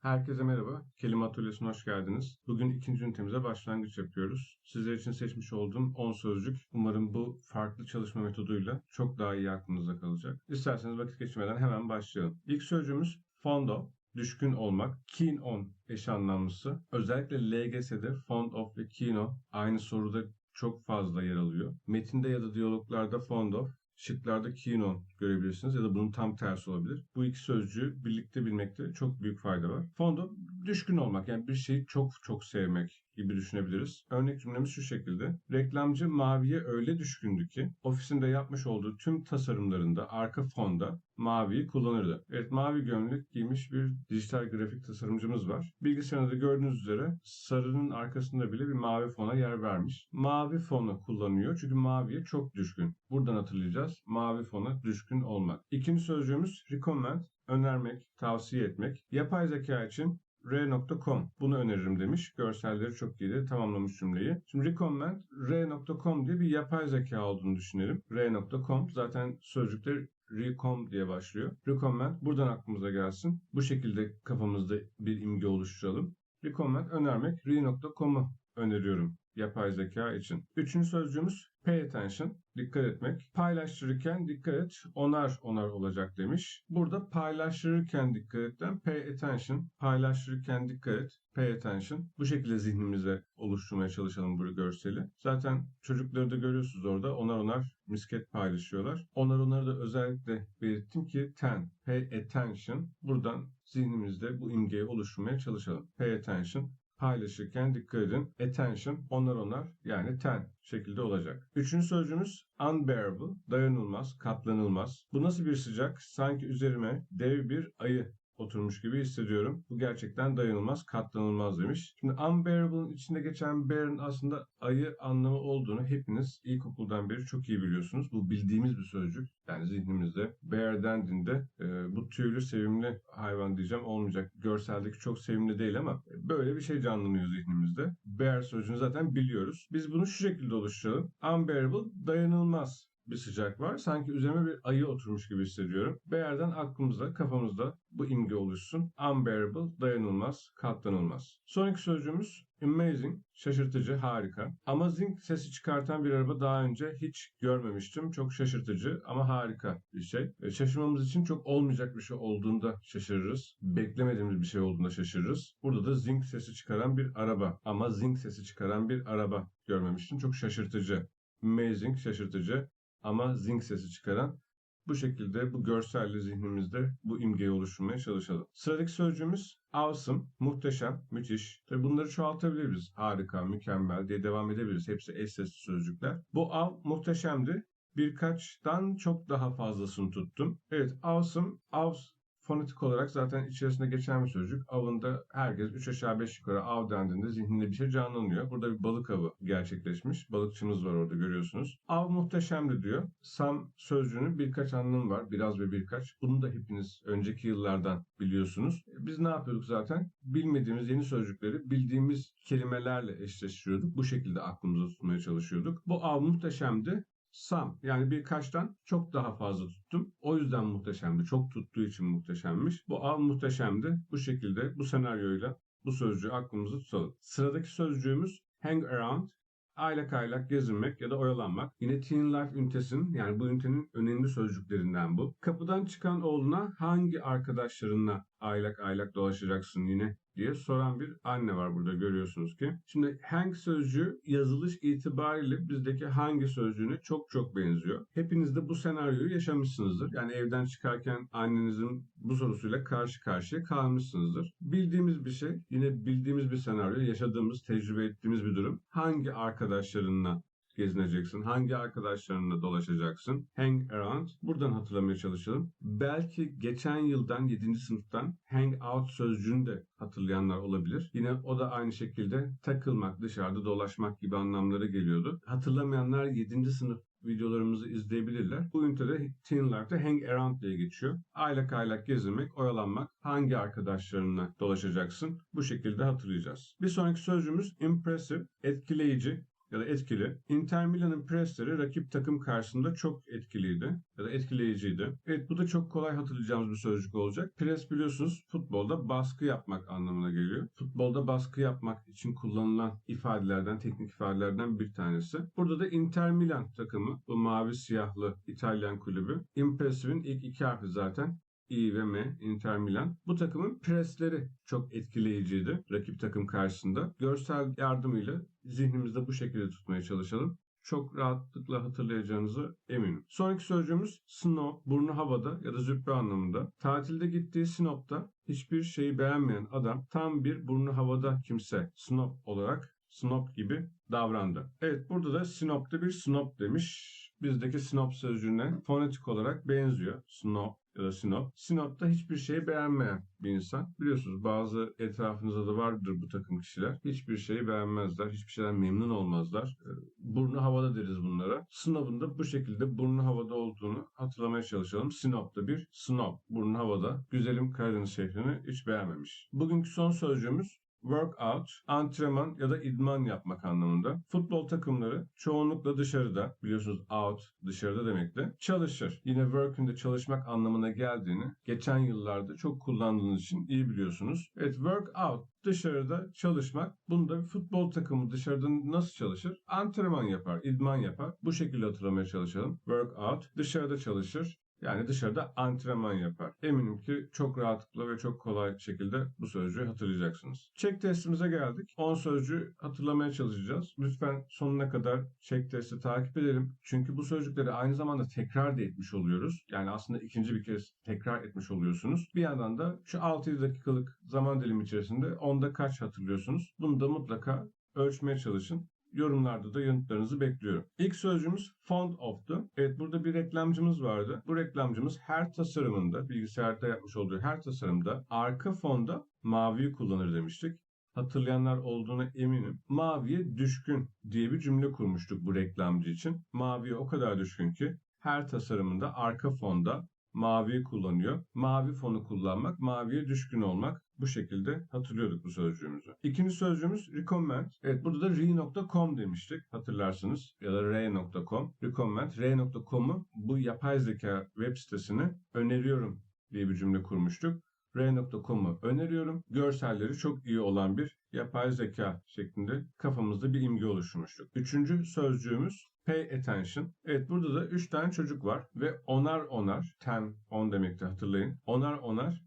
Herkese merhaba. Kelime Atölyesi'ne hoş geldiniz. Bugün ikinci ünitemize başlangıç yapıyoruz. Sizler için seçmiş olduğum 10 sözcük. Umarım bu farklı çalışma metoduyla çok daha iyi aklınızda kalacak. İsterseniz vakit geçirmeden hemen başlayalım. İlk sözcüğümüz fond of, düşkün olmak. Keen on eş anlamlısı. Özellikle LGS'de fond of ve keen on aynı soruda çok fazla yer alıyor. Metinde ya da diyaloglarda fond of, Şıklarda keen on görebilirsiniz ya da bunun tam tersi olabilir. Bu iki sözcüğü birlikte bilmekte çok büyük fayda var. Fonda düşkün olmak yani bir şeyi çok çok sevmek gibi düşünebiliriz. Örnek cümlemiz şu şekilde. Reklamcı maviye öyle düşkündü ki ofisinde yapmış olduğu tüm tasarımlarında arka fonda maviyi kullanırdı. Evet mavi gömlek giymiş bir dijital grafik tasarımcımız var. Bilgisayarınızda gördüğünüz üzere sarının arkasında bile bir mavi fona yer vermiş. Mavi fonu kullanıyor çünkü maviye çok düşkün. Buradan hatırlayacağız. Mavi fona düşkün olmak. İkinci sözcüğümüz recommend, önermek, tavsiye etmek. Yapay zeka için r.com bunu öneririm demiş. Görselleri çok iyiydi. Tamamlamış cümleyi. Şimdi recommend r.com diye bir yapay zeka olduğunu düşünelim. r.com zaten sözcükler recom diye başlıyor. Recommend buradan aklımıza gelsin. Bu şekilde kafamızda bir imge oluşturalım. Recommend önermek re.com'u öneriyorum yapay zeka için. Üçüncü sözcüğümüz pay attention, dikkat etmek. Paylaştırırken dikkat et, onar onar olacak demiş. Burada paylaştırırken dikkat etten pay attention, paylaştırırken dikkat et, pay attention. Bu şekilde zihnimize oluşturmaya çalışalım bu görseli. Zaten çocukları da görüyorsunuz orada onar onar misket paylaşıyorlar. Onar onarı da özellikle belirttim ki ten, pay attention. Buradan zihnimizde bu imgeyi oluşturmaya çalışalım. Pay attention, paylaşırken dikkat edin. Attention, onlar onlar yani ten şekilde olacak. Üçüncü sözcüğümüz unbearable, dayanılmaz, katlanılmaz. Bu nasıl bir sıcak? Sanki üzerime dev bir ayı oturmuş gibi hissediyorum. Bu gerçekten dayanılmaz, katlanılmaz demiş. Şimdi unbearable'ın içinde geçen bear'ın aslında ayı anlamı olduğunu hepiniz ilkokuldan beri çok iyi biliyorsunuz. Bu bildiğimiz bir sözcük. Yani zihnimizde bear dendiğinde e, bu tüylü sevimli hayvan diyeceğim olmayacak. Görseldeki çok sevimli değil ama böyle bir şey canlanıyor zihnimizde. Bear sözcüğünü zaten biliyoruz. Biz bunu şu şekilde oluşturalım. Unbearable dayanılmaz bir sıcak var. Sanki üzerime bir ayı oturmuş gibi hissediyorum. Bear'den aklımızda, kafamızda bu imge oluşsun. Unbearable, dayanılmaz, katlanılmaz. Sonraki sözcüğümüz amazing, şaşırtıcı, harika. Amazing sesi çıkartan bir araba daha önce hiç görmemiştim. Çok şaşırtıcı ama harika bir şey. E, şaşırmamız için çok olmayacak bir şey olduğunda şaşırırız. Beklemediğimiz bir şey olduğunda şaşırırız. Burada da zing sesi çıkaran bir araba. Ama zing sesi çıkaran bir araba görmemiştim. Çok şaşırtıcı. Amazing, şaşırtıcı ama zing sesi çıkaran bu şekilde bu görselle zihnimizde bu imgeyi oluşturmaya çalışalım. Sıradaki sözcüğümüz awesome, muhteşem, müthiş. Tabi bunları çoğaltabiliriz. Harika, mükemmel diye devam edebiliriz. Hepsi eş sesli sözcükler. Bu av muhteşemdi. Birkaçtan çok daha fazlasını tuttum. Evet, awesome, aws fonetik olarak zaten içerisinde geçen bir sözcük. Avında herkes 3 aşağı 5 yukarı av dendiğinde zihninde bir şey canlanıyor. Burada bir balık avı gerçekleşmiş. Balıkçımız var orada görüyorsunuz. Av muhteşemdi diyor. Sam sözcüğünün birkaç anlamı var. Biraz ve birkaç. Bunu da hepiniz önceki yıllardan biliyorsunuz. Biz ne yapıyorduk zaten? Bilmediğimiz yeni sözcükleri bildiğimiz kelimelerle eşleştiriyorduk. Bu şekilde aklımıza tutmaya çalışıyorduk. Bu av muhteşemdi. Sam yani birkaçtan çok daha fazla tuttum. O yüzden muhteşemdi. Çok tuttuğu için muhteşemmiş. Bu av muhteşemdi. Bu şekilde bu senaryoyla bu sözcüğü aklımızda tutalım. Sıradaki sözcüğümüz hang around. Aylak aylak gezinmek ya da oyalanmak. Yine Teen Life ünitesinin yani bu ünitenin önemli sözcüklerinden bu. Kapıdan çıkan oğluna hangi arkadaşlarınla aylak aylak dolaşacaksın yine diye soran bir anne var burada görüyorsunuz ki. Şimdi hang sözcüğü yazılış itibariyle bizdeki hangi sözcüğüne çok çok benziyor. Hepiniz de bu senaryoyu yaşamışsınızdır. Yani evden çıkarken annenizin bu sorusuyla karşı karşıya kalmışsınızdır. Bildiğimiz bir şey, yine bildiğimiz bir senaryo, yaşadığımız, tecrübe ettiğimiz bir durum. Hangi arkadaşlarınla gezineceksin? Hangi arkadaşlarınla dolaşacaksın? Hang around. Buradan hatırlamaya çalışalım. Belki geçen yıldan 7. sınıftan hang out sözcüğünü de hatırlayanlar olabilir. Yine o da aynı şekilde takılmak, dışarıda dolaşmak gibi anlamları geliyordu. Hatırlamayanlar 7. sınıf videolarımızı izleyebilirler. Bu ünitede Teen Life'da Hang Around diye geçiyor. Aylak aylak gezinmek, oyalanmak, hangi arkadaşlarınla dolaşacaksın bu şekilde hatırlayacağız. Bir sonraki sözcüğümüz impressive, etkileyici, ya da etkili. Inter Milan'ın presleri rakip takım karşısında çok etkiliydi ya da etkileyiciydi. Evet bu da çok kolay hatırlayacağımız bir sözcük olacak. Pres biliyorsunuz futbolda baskı yapmak anlamına geliyor. Futbolda baskı yapmak için kullanılan ifadelerden, teknik ifadelerden bir tanesi. Burada da Inter Milan takımı, bu mavi siyahlı İtalyan kulübü. Impressive'in ilk iki harfi zaten I ve M Inter Milan. Bu takımın presleri çok etkileyiciydi rakip takım karşısında. Görsel yardımıyla zihnimizde bu şekilde tutmaya çalışalım. Çok rahatlıkla hatırlayacağınızı eminim. Sonraki sözcüğümüz snow, burnu havada ya da züppe anlamında. Tatilde gittiği Sinop'ta hiçbir şeyi beğenmeyen adam tam bir burnu havada kimse Sinop olarak Sinop gibi davrandı. Evet burada da Sinop'ta bir Sinop demiş. Bizdeki Sinop sözcüğüne fonetik olarak benziyor. Sinop ya da Sinop. Sinop'ta hiçbir şeyi beğenmeyen bir insan. Biliyorsunuz bazı etrafınızda da vardır bu takım kişiler. Hiçbir şeyi beğenmezler. Hiçbir şeyden memnun olmazlar. Ee, Burnu havada deriz bunlara. Sinop'un da bu şekilde burnu havada olduğunu hatırlamaya çalışalım. Sinop'ta bir Sinop. Burnu havada. Güzelim Karadeniz şehrini hiç beğenmemiş. Bugünkü son sözcüğümüz workout, antrenman ya da idman yapmak anlamında. Futbol takımları çoğunlukla dışarıda, biliyorsunuz out dışarıda demekti, çalışır. Yine work'ün de çalışmak anlamına geldiğini geçen yıllarda çok kullandığınız için iyi biliyorsunuz. Evet workout dışarıda çalışmak. Bunda bir futbol takımı dışarıda nasıl çalışır? Antrenman yapar, idman yapar. Bu şekilde hatırlamaya çalışalım. Workout dışarıda çalışır. Yani dışarıda antrenman yapar. Eminim ki çok rahatlıkla ve çok kolay şekilde bu sözcüğü hatırlayacaksınız. Check testimize geldik. 10 sözcüğü hatırlamaya çalışacağız. Lütfen sonuna kadar check testi takip edelim. Çünkü bu sözcükleri aynı zamanda tekrar da etmiş oluyoruz. Yani aslında ikinci bir kez tekrar etmiş oluyorsunuz. Bir yandan da şu 6-7 dakikalık zaman dilimi içerisinde onda kaç hatırlıyorsunuz? Bunu da mutlaka ölçmeye çalışın. Yorumlarda da yanıtlarınızı bekliyorum. İlk sözcüğümüz fond of'tu. Evet burada bir reklamcımız vardı. Bu reklamcımız her tasarımında, bilgisayarda yapmış olduğu her tasarımda arka fonda maviyi kullanır demiştik. Hatırlayanlar olduğuna eminim. Maviye düşkün diye bir cümle kurmuştuk bu reklamcı için. Maviye o kadar düşkün ki her tasarımında arka fonda maviyi kullanıyor. Mavi fonu kullanmak, maviye düşkün olmak. Bu şekilde hatırlıyorduk bu sözcüğümüzü. İkinci sözcüğümüz recommend. Evet burada da re.com demiştik hatırlarsınız. Ya da re.com. Recommend. Re.com'u bu yapay zeka web sitesini öneriyorum diye bir cümle kurmuştuk. R.com'u öneriyorum. Görselleri çok iyi olan bir yapay zeka şeklinde kafamızda bir imge oluşturmuştuk. Üçüncü sözcüğümüz pay attention. Evet burada da 3 tane çocuk var ve onar onar, ten, on demekti hatırlayın. Onar onar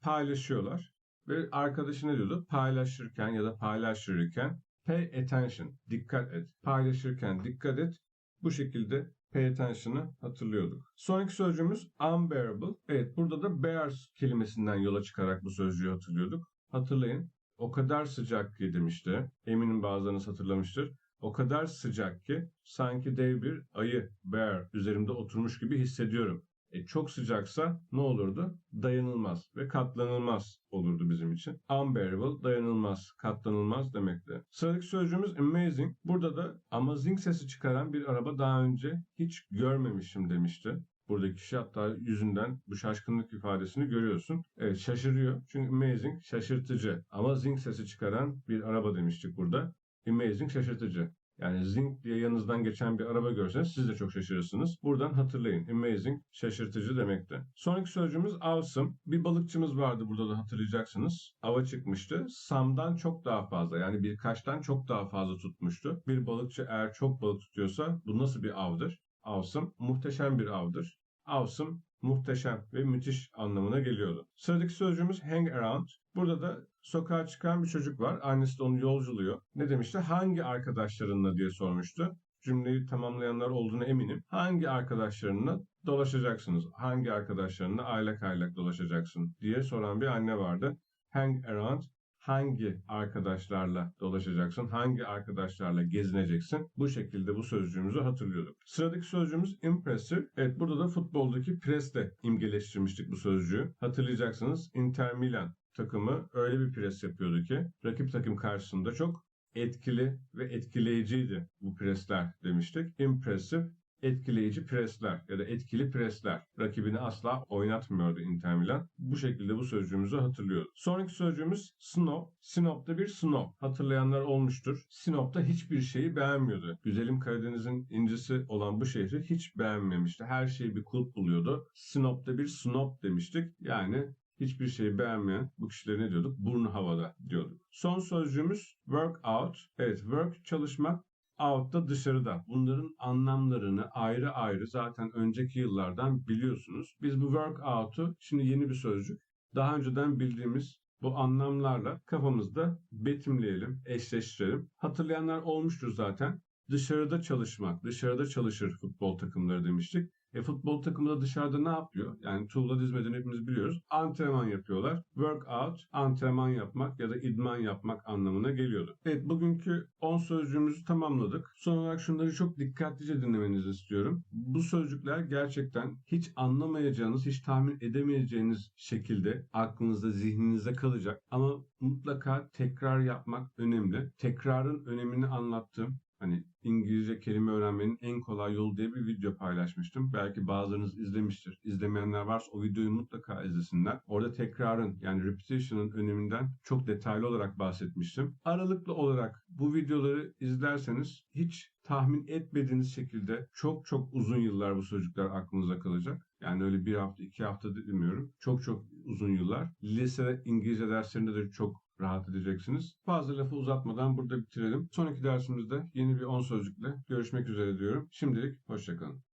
paylaşıyorlar. Ve arkadaşı ne diyordu? Paylaşırken ya da paylaşırken pay attention, dikkat et. Paylaşırken dikkat et. Bu şekilde pay attention'ı hatırlıyorduk. Sonraki sözcüğümüz unbearable. Evet burada da bears kelimesinden yola çıkarak bu sözcüğü hatırlıyorduk. Hatırlayın. O kadar sıcak ki demişti. Eminim bazılarınız hatırlamıştır. O kadar sıcak ki sanki dev bir ayı, bear, üzerimde oturmuş gibi hissediyorum. E, çok sıcaksa ne olurdu? Dayanılmaz ve katlanılmaz olurdu bizim için. Unbearable, dayanılmaz, katlanılmaz demekti. Sıradaki sözcüğümüz amazing. Burada da amazing sesi çıkaran bir araba daha önce hiç görmemişim demişti. Buradaki kişi hatta yüzünden bu şaşkınlık ifadesini görüyorsun. Evet şaşırıyor. Çünkü amazing şaşırtıcı. Ama zing sesi çıkaran bir araba demiştik burada. Amazing şaşırtıcı. Yani zing diye yanınızdan geçen bir araba görseniz siz de çok şaşırırsınız. Buradan hatırlayın. Amazing, şaşırtıcı demekti. Sonraki sözcüğümüz awesome. Bir balıkçımız vardı burada da hatırlayacaksınız. Ava çıkmıştı. Sam'dan çok daha fazla yani birkaçtan çok daha fazla tutmuştu. Bir balıkçı eğer çok balık tutuyorsa bu nasıl bir avdır? Awesome, muhteşem bir avdır. Awesome, muhteşem ve müthiş anlamına geliyordu. Sıradaki sözcüğümüz hang around. Burada da sokağa çıkan bir çocuk var. Annesi de onu yolculuyor. Ne demişti? Hangi arkadaşlarınla diye sormuştu. Cümleyi tamamlayanlar olduğuna eminim. Hangi arkadaşlarınla dolaşacaksınız? Hangi arkadaşlarınla aylak aylak dolaşacaksın diye soran bir anne vardı. Hang around hangi arkadaşlarla dolaşacaksın, hangi arkadaşlarla gezineceksin. Bu şekilde bu sözcüğümüzü hatırlıyorduk. Sıradaki sözcüğümüz impressive. Evet burada da futboldaki presle imgeleştirmiştik bu sözcüğü. Hatırlayacaksınız Inter Milan takımı öyle bir pres yapıyordu ki rakip takım karşısında çok etkili ve etkileyiciydi bu presler demiştik. Impressive etkileyici presler ya da etkili presler. Rakibini asla oynatmıyordu Inter Milan. Bu şekilde bu sözcüğümüzü hatırlıyoruz. Sonraki sözcüğümüz Sinop. Sinop'ta bir Sinop. Hatırlayanlar olmuştur. Sinop'ta hiçbir şeyi beğenmiyordu. Güzelim Karadeniz'in incisi olan bu şehri hiç beğenmemişti. Her şeyi bir kulp buluyordu. Sinop'ta bir Sinop demiştik. Yani hiçbir şeyi beğenmeyen bu kişilere ne diyorduk? Burnu havada diyorduk. Son sözcüğümüz work out. Evet work çalışmak out da dışarıda. Bunların anlamlarını ayrı ayrı zaten önceki yıllardan biliyorsunuz. Biz bu work out'u şimdi yeni bir sözcük. Daha önceden bildiğimiz bu anlamlarla kafamızda betimleyelim, eşleştirelim. Hatırlayanlar olmuştur zaten. Dışarıda çalışmak, dışarıda çalışır futbol takımları demiştik. E futbol takımı da dışarıda ne yapıyor? Yani tuğla dizmeden hepimiz biliyoruz. Antrenman yapıyorlar. Work out, antrenman yapmak ya da idman yapmak anlamına geliyordu. Evet bugünkü 10 sözcüğümüzü tamamladık. Son olarak şunları çok dikkatlice dinlemenizi istiyorum. Bu sözcükler gerçekten hiç anlamayacağınız, hiç tahmin edemeyeceğiniz şekilde aklınızda, zihninizde kalacak. Ama mutlaka tekrar yapmak önemli. Tekrarın önemini anlattım. Hani İngilizce kelime öğrenmenin en kolay yolu diye bir video paylaşmıştım. Belki bazılarınız izlemiştir. İzlemeyenler varsa o videoyu mutlaka izlesinler. Orada tekrarın yani repetition'ın öneminden çok detaylı olarak bahsetmiştim. Aralıklı olarak bu videoları izlerseniz hiç tahmin etmediğiniz şekilde çok çok uzun yıllar bu sözcükler aklınıza kalacak. Yani öyle bir hafta, iki hafta demiyorum. Çok çok uzun yıllar. Lise İngilizce derslerinde de çok rahat edeceksiniz. Fazla lafı uzatmadan burada bitirelim. Sonraki dersimizde yeni bir 10 sözcükle görüşmek üzere diyorum. Şimdilik hoşçakalın.